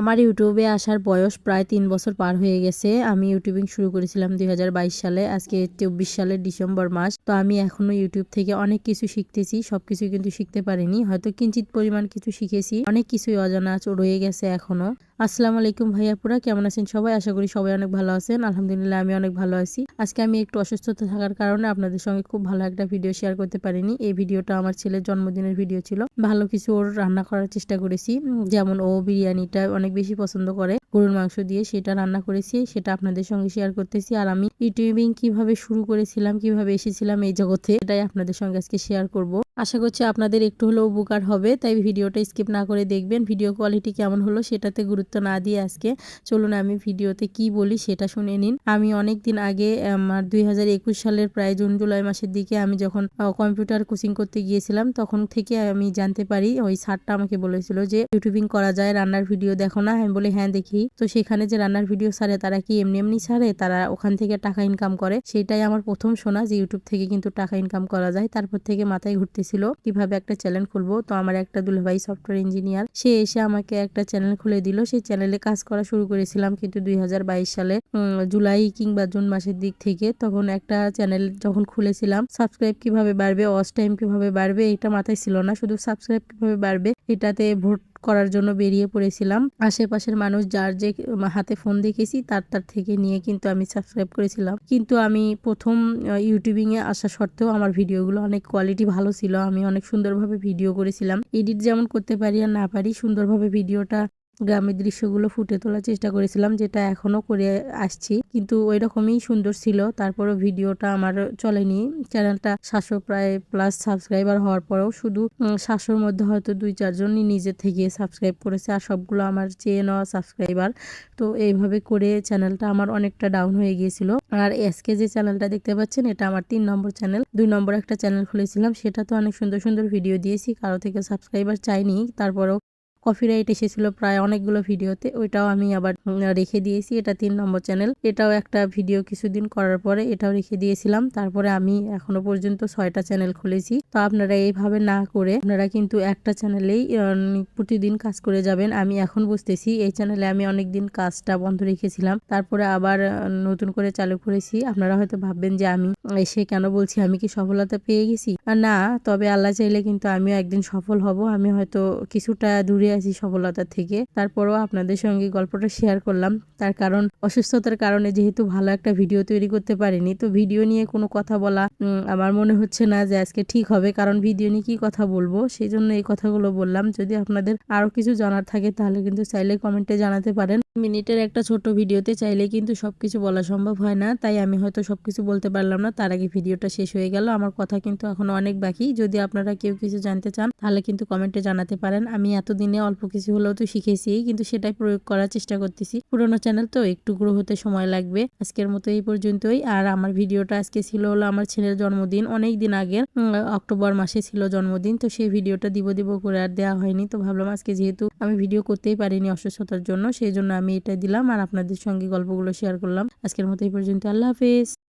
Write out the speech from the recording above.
আমার ইউটিউবে আসার বয়স প্রায় তিন বছর পার হয়ে গেছে। আমি ইউটিউবিং শুরু করেছিলাম দুই হাজার বাইশ সালে, আজকে চব্বিশ সালের ডিসেম্বর মাস। তো আমি এখনও ইউটিউব থেকে অনেক কিছু শিখতেছি সব কিছু কিন্তু শিখতে পারিনি। হয়তো কিঞ্চিত পরিমাণ কিছু শিখেছি, অনেক কিছুই অজানা রয়ে গেছে এখনও। আসসালামু আলাইকুম ভাইয়াপুরা কেমন আছেন সবাই? আশা করি সবাই অনেক ভালো আছেন। আলহামদুলিল্লাহ, আমি অনেক ভালো আছি। আজকে আমি একটু অসুস্থতা থাকার কারণে আপনাদের সঙ্গে খুব ভালো একটা ভিডিও শেয়ার করতে পারিনি। এই ভিডিওটা আমার ছেলের জন্মদিনের ভিডিও ছিল। ভালো কিছু ওর রান্না করার চেষ্টা করেছি। যেমন ও বিরিয়ানিটা অনেক বেশি পছন্দ করে। গরুর মাংস দিয়ে সেটা রান্না করেছি, সেটা আপনাদের সঙ্গে শেয়ার করতেছি। আর আমি ইউটিউবিং কীভাবে শুরু করেছিলাম, কীভাবে এসেছিলাম এই জগতে এটাই আপনাদের সঙ্গে আজকে শেয়ার করব। আশা করছি আপনাদের একটু হলেও উপকার হবে, তাই ভিডিওটা স্কিপ না করে দেখবেন। ভিডিও কোয়ালিটি কেমন হলো সেটাতে গুরুত্ব না দিয়ে আজকে চলুন আমি ভিডিওতে কি বলি সেটা শুনে নিন। আমি অনেক দিন আগে, আমার দুই হাজার একুশ সালের প্রায় জুন, জুলাই মাসের দিকে আমি যখন কম্পিউটার কোচিং করতে গিয়েছিলাম, তখন থেকে আমি জানতে পারি, ওই স্যারটা আমাকে বলেছিল যে ইউটিউবিং করা যায়, রান্নার ভিডিও দেখো না? আমি বলি হ্যাঁ দেখি। তো সেখানে যে রান্নার ভিডিও সারে তারা কি এমনি এমনি সারে তারা ওখান থেকে টাকা ইনকাম করে? সেটাই আমার প্রথম শোনা যে ইউটিউব থেকে কিন্তু টাকা ইনকাম করা যায়, তারপর থেকে মাথায় ঘুরতেছিল কীভাবে একটা চ্যানেল খুলবো? তো আমার একটা দুলাভাই সফটওয়্যার ইঞ্জিনিয়ার সে এসে আমাকে একটা চ্যানেল খুলে দিল। সেই চ্যানেলে কাজ করা শুরু করেছিলাম কিন্তু দুই হাজার বাইশ সালে জুলাই কিংবা জুন মাসের দিক থেকে। তখন একটা চ্যানেল যখন খুলেছিলাম সাবস্ক্রাইব কীভাবে বাড়বে ওয়াচ টাইম কীভাবে বাড়বে, এটা মাথায় ছিল না। শুধু সাবস্ক্রাইব কীভাবে বাড়বে, এটাতে ভোট করার জন্য বেরিয়ে পড়েছিলাম। আশেপাশের মানুষ যার যে হাতে ফোন দেখেছি, তার তার থেকে নিয়ে কিন্তু আমি সাবস্ক্রাইব করেছিলাম। কিন্তু আমি প্রথম ইউটিউবিংয়ে আসা সত্ত্বেও আমার ভিডিওগুলো অনেক কোয়ালিটি ভালো ছিল। আমি অনেক সুন্দরভাবে ভিডিও করেছিলাম। এডিট যেমন করতে পারি আর না পারি, সুন্দরভাবে ভিডিওটা গ্রামের দৃশ্যগুলো ফুটে তোলার চেষ্টা করেছিলাম, যেটা এখনও করে আসছি। কিন্তু ওই রকমই সুন্দর ছিল। তারপরও ভিডিওটা আমার চলেনি। চ্যানেলটা সাতশো প্রায় প্লাস সাবস্ক্রাইবার হওয়ার পরেও শুধু সাতশোর মধ্যে হয়তো দুই চারজনই নিজে থেকে সাবস্ক্রাইব করেছে আর সবগুলো আমার চেয়ে নেওয়া সাবস্ক্রাইবার তো এইভাবে করে চ্যানেলটা আমার অনেকটা ডাউন হয়ে গিয়েছিল। আর আজকে যে চ্যানেলটা দেখতে পাচ্ছেন, এটা আমার তিন নম্বর চ্যানেল। দুই নম্বর একটা চ্যানেল খুলেছিলাম। সেটা তো অনেক সুন্দর সুন্দর ভিডিও দিয়েছি। কারও থেকে সাবস্ক্রাইবার চাইনি। তারপরেও কপিরাইট এসেছিল প্রায় অনেকগুলো ভিডিওতে, ওইটাও আমি আবার রেখে দিয়েছি, এটা তিন নম্বর চ্যানেল এটাও একটা ভিডিও কিছুদিন করার পরে এটাও রেখে দিয়েছিলাম, তারপরে আমি এখনও পর্যন্ত ছয়টা চ্যানেল খুলেছি। তো আপনারা এইভাবে না করে, আপনারা কিন্তু একটা চ্যানেলেই প্রতিদিন কাজ করে যাবেন। আমি এখন বুঝতেছি, এই চ্যানেলে আমি অনেকদিন কাজটা বন্ধ রেখেছিলাম, তারপরে আবার নতুন করে চালু করেছি। আপনারা হয়তো ভাববেন যে আমি এসে কেন বলছি, আমি কি সফলতা পেয়ে গেছি? না, তবে আল্লাহ চাইলে কিন্তু আমিও একদিন সফল হব। আমি হয়তো কিছুটা দূরে আছি সফলতা থেকে। তারপরও আপনাদের সঙ্গে গল্পটা শেয়ার করলাম। তার কারণ, অসুস্থতার কারণে যেহেতু ভালো একটা ভিডিও তৈরি করতে পারিনি, তো ভিডিও নিয়ে কোনো কথা বলা আমার মনে হচ্ছে না যে আজকে ঠিক হবে। কারণ ভিডিও নিয়ে কী কথা বলব? সেই জন্য এই কথাগুলো বললাম। যদি আপনাদের আরও কিছু জানার থাকে, তাহলে কিন্তু চাইলে কমেন্টে জানাতে পারেন। মিনিটের একটা ছোট ভিডিওতে চাইলে কিন্তু সবকিছু বলা সম্ভব হয় না। তাই আমি হয়তো সবকিছু বলতে পারলাম না। তার আগে ভিডিওটা শেষ হয়ে গেল। আমার কথা কিন্তু এখনও অনেক বাকি। যদি আপনারা কেউ কিছু জানতে চান, তাহলে কিন্তু কমেন্টে জানাতে পারেন। আমি এতদিনে অল্প কিছু হলেও তো শিখেছি, কিন্তু সেটাই প্রয়োগ করার চেষ্টা করতেছি। পুরোনো চ্যানেল তো একটু গ্রো হতে সময় লাগবে। আজকের মতো এই পর্যন্তই। আর আমার ভিডিওটা আজকে ছিল হলো আমার ছেলের জন্মদিন। অনেক দিন আগের অক্টোবর মাসে ছিল জন্মদিন। তো সেই ভিডিওটা দিব দিব করে আর দেওয়া হয়নি। তো ভাবলাম আজকে যেহেতু আমি ভিডিও করতেই পারিনি অসুস্থতার জন্য, সেই জন্য আমি এটা দিলাম আর আপনাদের সঙ্গে গল্পগুলো শেয়ার করলাম। আজকের মতো এই পর্যন্ত। আল্লাহ হাফেজ।